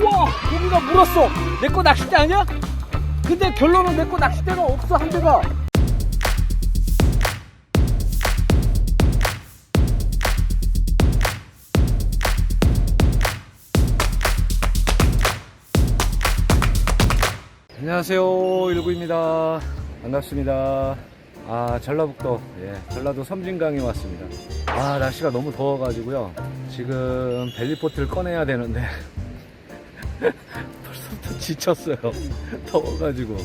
우와 고기가 물었어. 내 거 낚싯대 아니야? 근데 결론은 내 거 낚싯대가 없어 한 대가. 안녕하세요 일구입니다. 반갑습니다. 아 전라북도. 예 전라도 섬진강에 왔습니다. 아 날씨가 너무 더워가지고요. 지금 벨리포트를 꺼내야 되는데 지쳤어요. 더워가지고.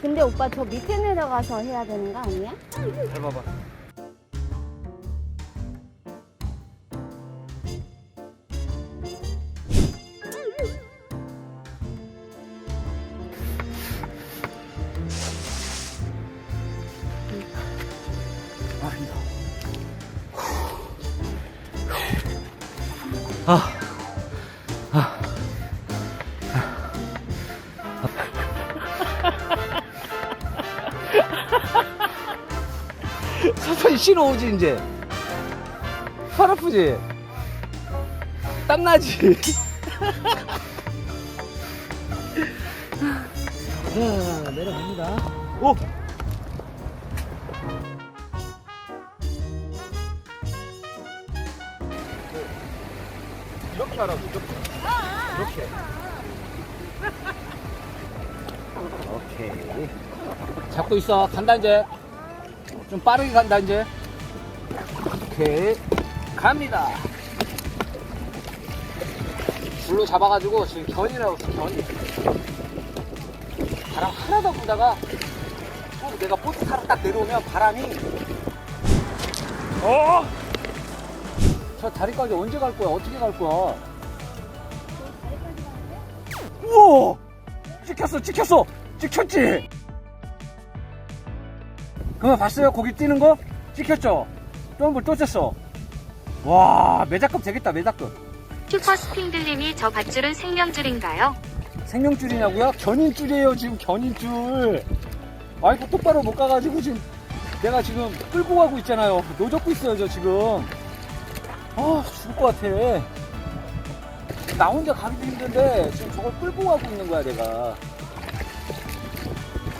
근데 오빠 저 밑에 내려가서 해야 되는 거 아니야? 해봐봐 아, 아, 서서히 신호 오지 이제. 팔 아프지? 땀 나지? 자 내려갑니다. 오 이렇게 하라고 이렇게. 이렇게. 오케이. 잡고 있어. 간다 이제. 좀 빠르게 간다 이제. 오케이. 갑니다. 불로 잡아가지고 지금 견이라고 있어 견이 바람 하나도 또 내가 보트 타러 딱 내려오면 바람이 어! 저 다리까지 언제 갈 거야 어떻게 갈 거야 우와 찍혔어 찍혔어 찍혔지 그거 봤어요? 고기 뛰는 거? 찍혔죠? 또한번또 쳤어. 와, 매작급 되겠다, 매작급. 슈퍼스핑들님이 저 밧줄은 생명줄인가요? 생명줄이냐고요? 견인줄이에요, 지금 견인줄. 아이고, 똑바로 못 가가지고 지금 내가 지금 끌고 가고 있잖아요. 노젓고 있어요, 저 지금. 아, 죽을 것 같아. 나 혼자 가기도 힘든데 지금 저걸 끌고 가고 있는 거야, 내가.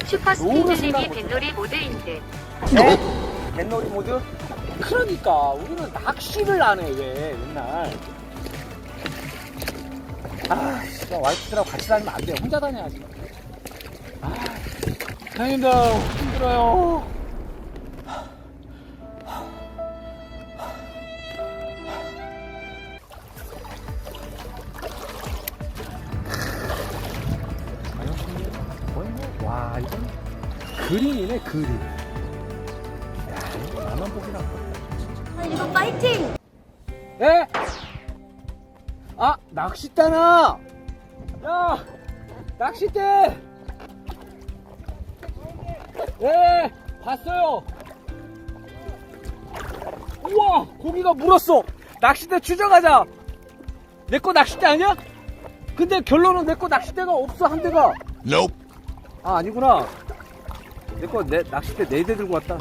슈퍼스핑들님이 뱃놀이 모드인 듯. 네? 뱃놀이 모드? 그러니까 우리는 낚시를 안 해 왜 맨날 아 진짜 와이프들하고 같이 다니면 안돼 혼자 다녀야지 아 형님들 힘들어요 그린이네 그린. 야 이거 나만 보기랑 아, 이거 파이팅! 예? 아 낚싯대나! 야 낚싯대! 예 봤어요. 우와 고기가 물었어. 낚싯대 추적하자. 내 거 낚싯대 아니야? 근데 결론은 내 거 낚싯대가 없어 한 대가. 아 아니구나 내거 내 낚싯대 네대 들고 왔다.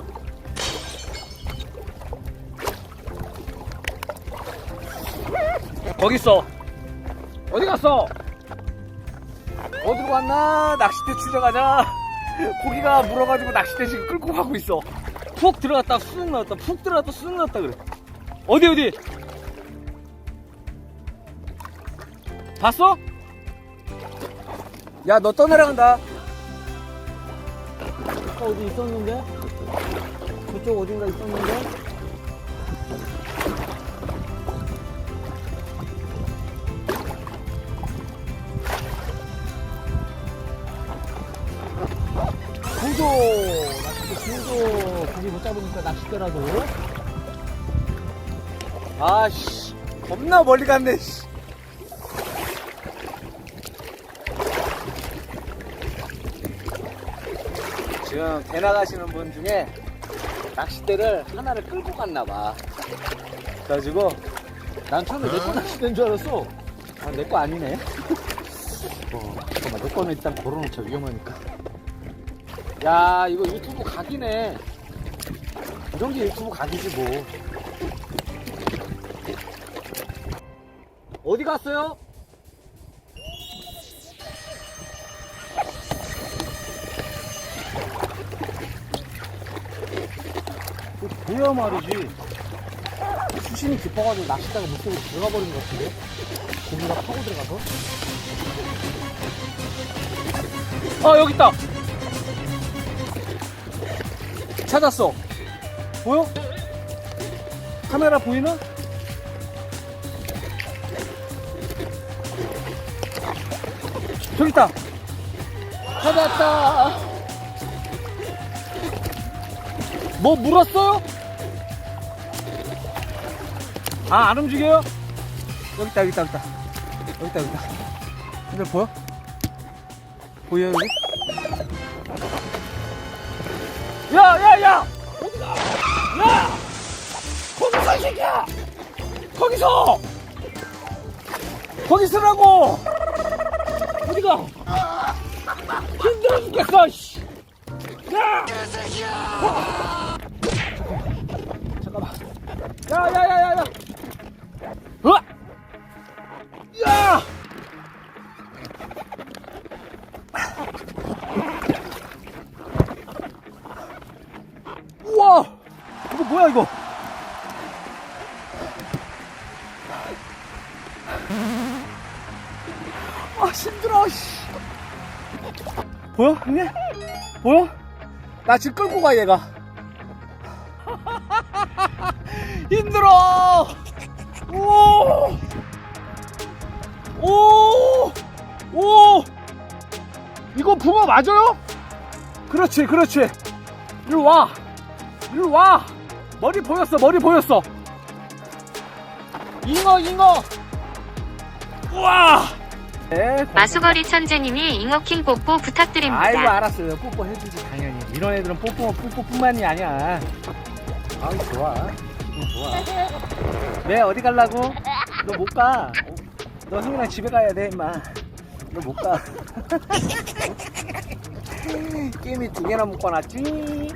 거기 있어. 어디 갔어? 어디로 갔나? 낚싯대 추적하자. 고기가 물어가지고 낚싯대 지금 끌고 가고 있어. 푹 들어갔다 쑥 나왔다. 푹 들어갔다 쑥 나왔다 그래. 어디 어디? 봤어? 야 너 떠내려간다 아까 어디 있었는데? 저쪽 어딘가 있었는데? 구조 낚싯대 구조 고기 못 잡으니까 낚싯대라도 아씨 겁나 멀리 갔네 씨. 지금 배 나가시는 분 중에 낚싯대를 하나를 끌고 갔나 봐. 그래가지고 난 처음에 내거 낚싯대인 줄 알았어. 아, 내 거 아니네. 어, 잠깐만, 내 거는 일단 걸어놓자, 위험하니까. 야, 이거 유튜브 각이네. 이런 게 유튜브 각이지, 뭐. 어디 갔어요? 뭐야 말이지. 수심이 깊어가지고 낚싯대가 물속으로 들어가 버린 것 같은데? 고기가 파고 들어가서? 아, 여기 있다! 찾았어. 보여? 카메라 보이나? 저기 있다! 찾았다! 뭐 물었어요? 아, 안 움직여요? 여기 있다, 여기 있다, 여기 있다. 여기 있다, 여기 있다. 근데 보여? 보여요, 여기? 야, 야, 야! 어디가? 야! 거기서, 이 새끼야! 거기서! 거기 서라고! 어디가? 힘들어 죽겠어, 씨! 야! 잠깐만. 야, 야, 야, 야, 보여? 형님? 보여? 나 지금 끌고 가, 얘가. 힘들어! 오! 오! 오! 이거 붕어 맞아요? 그렇지, 그렇지. 일로 와. 일로 와. 머리 보였어, 머리 보였어. 잉어, 잉어. 우와! 네, 마수거리 천재님이 잉어킹 뽀뽀 부탁드립니다. 아이고 알았어요. 뽀뽀 해주지 당연히. 이런 애들은 뽀뽀 뽀뽀뿐만이 아니야. 아이 좋아. 좋아. 네 어디 갈라고? 너 못 가. 너 형이랑 집에 가야 돼 임마. 너 못 가. 게임이 두 개나 묶어놨지?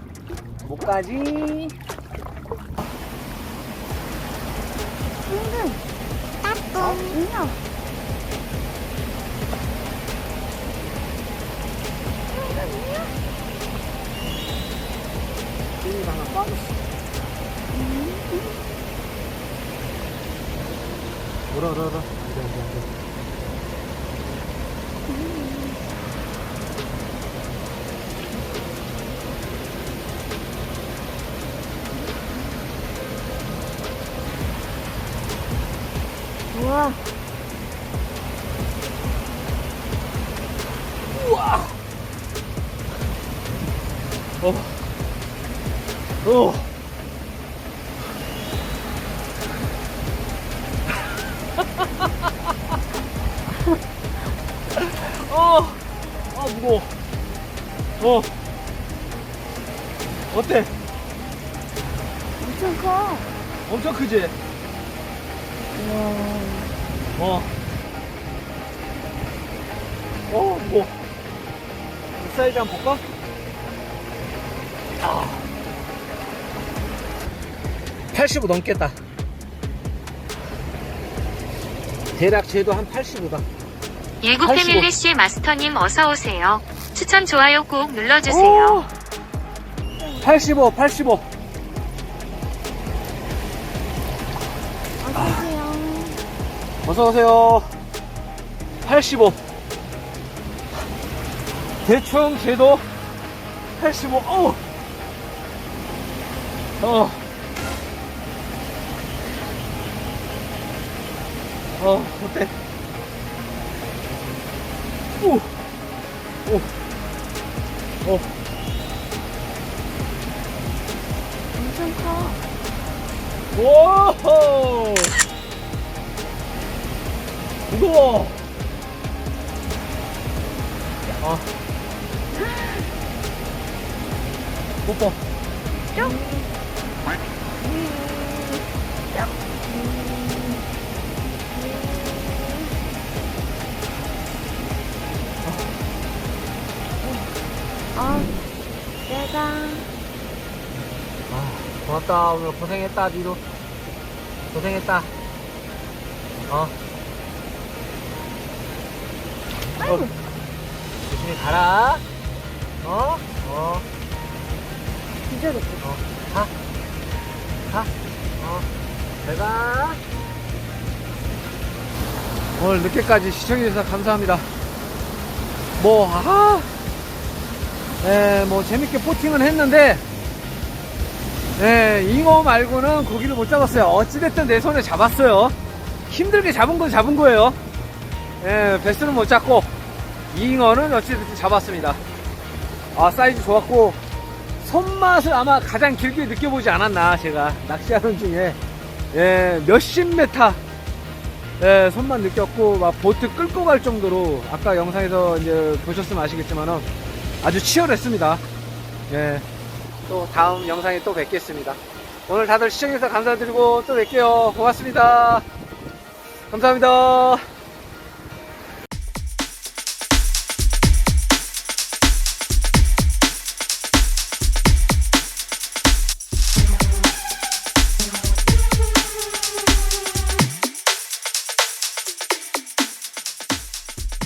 못 가지? 은근 따끔요. 오라 오라 오라 안돼 안돼 안돼 우와. 우와! 어. 어. 어. 아, 무거워. 어. 어때? 엄청 커. 엄청 크지? 우와. 어. 어, 뭐. 이 사이즈 한번 볼까? 아. 85 넘겠다. 대략 쟤도 한 85다. 19 85. 패밀리 씨 마스터님 어서 오세요. 추천 좋아요 꼭 눌러주세요. 85, 85. 어서오세요. 어서 오세요. 85. 대충 쟤도 85. 어. 어. 어, 어때? 오. 오. 어. 엄청 커. 오! 무거워. 아. 뽀뽀. 쭉. 아, 내가 아, 고맙다. 오늘 고생했다, 니도. 고생했다. 어. 어. 조심히 가라. 어? 어. 기절했어. 어. 가. 가. 어. 잘 가. 오늘 늦게까지 시청해주셔서 감사합니다. 뭐, 아. 예, 뭐, 재밌게 포팅은 했는데, 예, 잉어 말고는 고기를 못 잡았어요. 어찌됐든 내 손에 잡았어요. 힘들게 잡은 건 잡은 거예요. 예, 베스는 못 잡고, 잉어는 어찌됐든 잡았습니다. 아, 사이즈 좋았고, 손맛을 아마 가장 길게 느껴보지 않았나, 제가. 낚시하는 중에. 예, 몇십 메타, 예, 손만 느꼈고, 막 보트 끌고 갈 정도로, 아까 영상에서 이제 보셨으면 아시겠지만은, 아주 치열했습니다. 예. 또 다음 영상에 또 뵙겠습니다. 오늘 다들 시청해주셔서 감사드리고 또 뵐게요. 고맙습니다. 감사합니다.